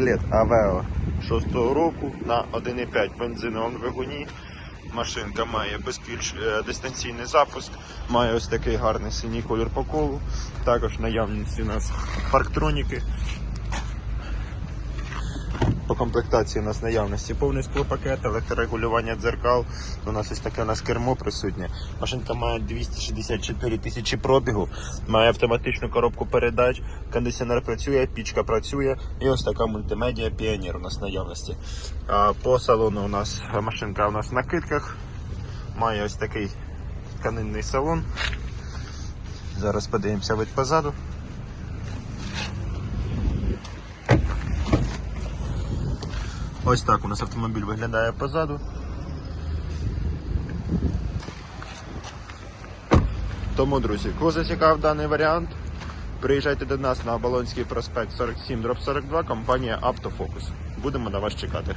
Лет Авео 6 року на 1,5 бензиновому двигуні. Машинка має безключ е, дистанційний запуск, має ось такий гарний синій колір по колу. Також наявність у нас парктроніки. Комплектації у нас наявності повний склопакет, електрорегулювання дзеркал. У нас ось таке у кермо присутнє. Машинка має 264 тисячі пробігу, має автоматичну коробку передач, кондиціонер працює, пічка працює і ось така мультимедіа Піонер у нас наявності. А По салону у нас машинка у нас в накидках. Має ось такий тканинний салон. Зараз подивимося вид позаду. Ось так у нас автомобіль виглядає позаду. Тому, друзі, кого зацікав даний варіант, приїжджайте до нас на Оболонський проспект 47 42, компанія Автофокус. Будемо на вас чекати.